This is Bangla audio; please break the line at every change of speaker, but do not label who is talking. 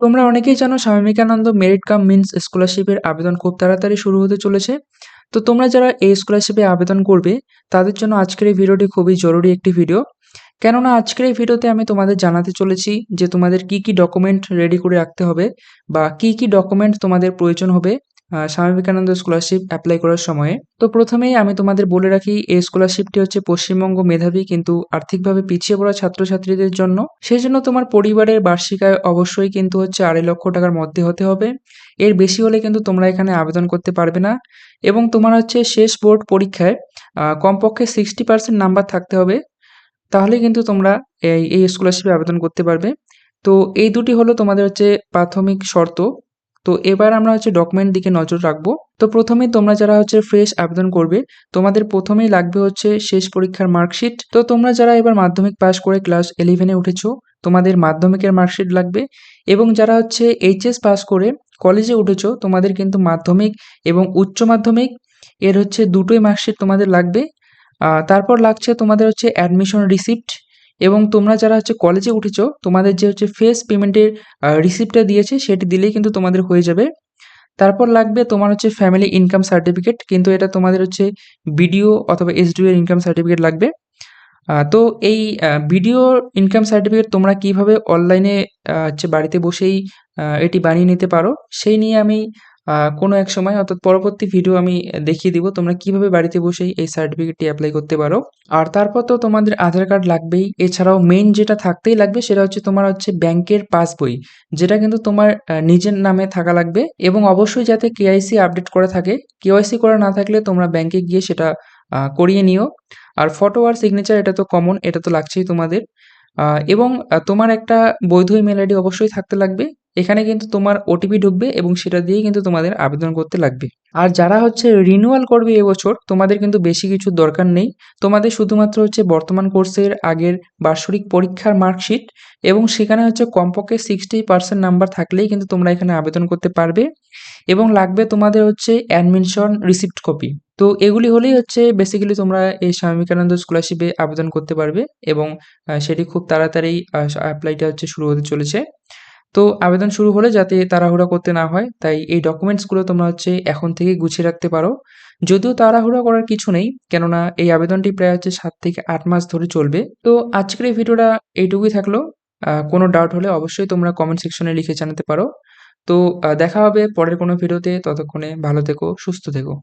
তোমরা অনেকেই জানো Swami Vivekananda merit cum means স্কলারশিপের আবেদন খুব তাড়াতাড়ি শুরু হতে চলেছে। তো তোমরা যারা এই স্কলারশিপে আবেদন করবে, তাদের জন্য আজকের এই ভিডিওটি খুবই জরুরি একটি ভিডিও। কেননা আজকের এই ভিডিওতে আমি তোমাদের জানাতে চলেছি যে তোমাদের কি কি ডকুমেন্ট রেডি করে রাখতে হবে বা কি কি ডকুমেন্ট তোমাদের প্রয়োজন হবে। স্বামী বিবেকানন্দ স্কলারশিপ অ্যাপ্লাই করার সময়ে। তো প্রথমেই আমি তোমাদের বলে রাখি, এই স্কলারশিপটি হচ্ছে পশ্চিমবঙ্গ মেধাবী কিন্তু আর্থিকভাবে পিছিয়ে পড়া ছাত্রছাত্রীদের জন্য। সেই জন্য তোমার পরিবারের বার্ষিক আয় অবশ্যই কিন্তু হচ্ছে আড়াই লক্ষ টাকার মধ্যে হতে হবে। এর বেশি হলে কিন্তু তোমরা এখানে আবেদন করতে পারবে না। এবং তোমার হচ্ছে শেষ বোর্ড পরীক্ষায় কমপক্ষে সিক্সটি পার্সেন্ট নাম্বার থাকতে হবে। তাহলে কিন্তু তোমরা এই স্কলারশিপে আবেদন করতে পারবে। তো এই দুটি হলো তোমাদের হচ্ছে প্রাথমিক শর্ত। তো এবার আমরা হচ্ছে ডকুমেন্ট দিকে নজর রাখব। তো প্রথমেই তোমরা যারা হচ্ছে ফ্রেশ আবেদন করবে, তোমাদের প্রথমেই লাগবে হচ্ছে শেষ পরীক্ষার মার্কশিট তো তোমরা যারা এবার মাধ্যমিক পাশ করে ক্লাস ইলেভেনে উঠেছো, তোমাদের মাধ্যমিকের মার্কশিট লাগবে এবং যারা হচ্ছে এইচএস পাস করে কলেজে উঠেছো, তোমাদের কিন্তু মাধ্যমিক এবং উচ্চ মাধ্যমিক এর হচ্ছে দুটোই মার্কশিট তোমাদের লাগবে। তারপর লাগছে তোমাদের হচ্ছে অ্যাডমিশন রিসিপ্ট এবং তোমরা যারা হচ্ছে কলেজে উঠেছো, তোমাদের যে হচ্ছে ফেস পেমেন্টের রিসিপ্টটা দিয়েছে, সেটি দিলেই কিন্তু তোমাদের হয়ে যাবে। তারপর লাগবে তোমার হচ্ছে ফ্যামিলি ইনকাম সার্টিফিকেট কিন্তু এটা তোমাদের হচ্ছে বিডিও অথবা এসডিও এর ইনকাম সার্টিফিকেট লাগবে। তো এই বিডিও ইনকাম সার্টিফিকেট তোমরা কীভাবে অনলাইনে হচ্ছে বাড়িতে বসেই এটি বানিয়ে নিতে পারো, সেই নিয়ে আমি কোনো এক সময়, অর্থাৎ পরবর্তী ভিডিও আমি দেখিয়ে দিব তোমরা কীভাবে বাড়িতে বসেই এই সার্টিফিকেটটি অ্যাপ্লাই করতে পারো। আর তারপর তো তোমাদের আধার কার্ড লাগবেই। এছাড়াও মেইন যেটা থাকতেই লাগবে সেটা হচ্ছে তোমার হচ্ছে ব্যাংকের পাসবই যেটা কিন্তু তোমার নিজের নামে থাকা লাগবে এবং অবশ্যই যাতে কেআইসি আপডেট করা থাকে। কেওয়াইসি করা না থাকলে তোমরা ব্যাংকে গিয়ে সেটা করিয়ে নিও। আর ফটো আর সিগনেচার এটা তো কমন এটা তো লাগছেই তোমাদের। এবং তোমার একটা বৈধ ইমেল আইডি অবশ্যই থাকতে লাগবে। এখানে কিন্তু তোমার ওটিপি ঢুকবে এবং সেটা দিয়েই কিন্তু তোমাদের আবেদন করতে লাগবে। আর যারা হচ্ছে রিনিউয়াল করবে এবছর তোমাদের কিন্তু বেশি কিছু দরকার নেই। তোমাদের শুধুমাত্র হচ্ছে বর্তমান কোর্সের আগের বার্ষিক পরীক্ষার মার্কশিট এবং সেখানে হচ্ছে কমপক্ষে সিক্সটি পার্সেন্ট নাম্বার থাকলেই কিন্তু তোমরা এখানে আবেদন করতে পারবে এবং লাগবে তোমাদের হচ্ছে অ্যাডমিশন রিসিপ্ট কপি তো এগুলি হলেই হচ্ছে বেসিক্যালি তোমরা এই স্বামী বিবেকানন্দ স্কলারশিপে আবেদন করতে পারবে এবং সেটি খুব তাড়াতাড়ি অ্যাপ্লাইটা হচ্ছে শুরু হতে চলেছে। তো আবেদন শুরু হলে যাতে তাড়াহুড়া করতে না হয়, তাই এই ডকুমেন্টসগুলো তোমরা হচ্ছে এখন থেকে গুছিয়ে রাখতে পারো। যদিও তাড়াহুড়া করার কিছু নেই, কেননা এই আবেদনটি প্রায় হচ্ছে সাত থেকে আট মাস ধরে চলবে। তো আজকের এই ভিডিওটা এইটুকুই থাকল। কোনো ডাউট হলে অবশ্যই তোমরা কমেন্ট সেকশনে লিখে জানাতে পারো। তো দেখা হবে পরের কোনো ভিডিওতে। ততক্ষণে ভালো থেকো, সুস্থ থেকো।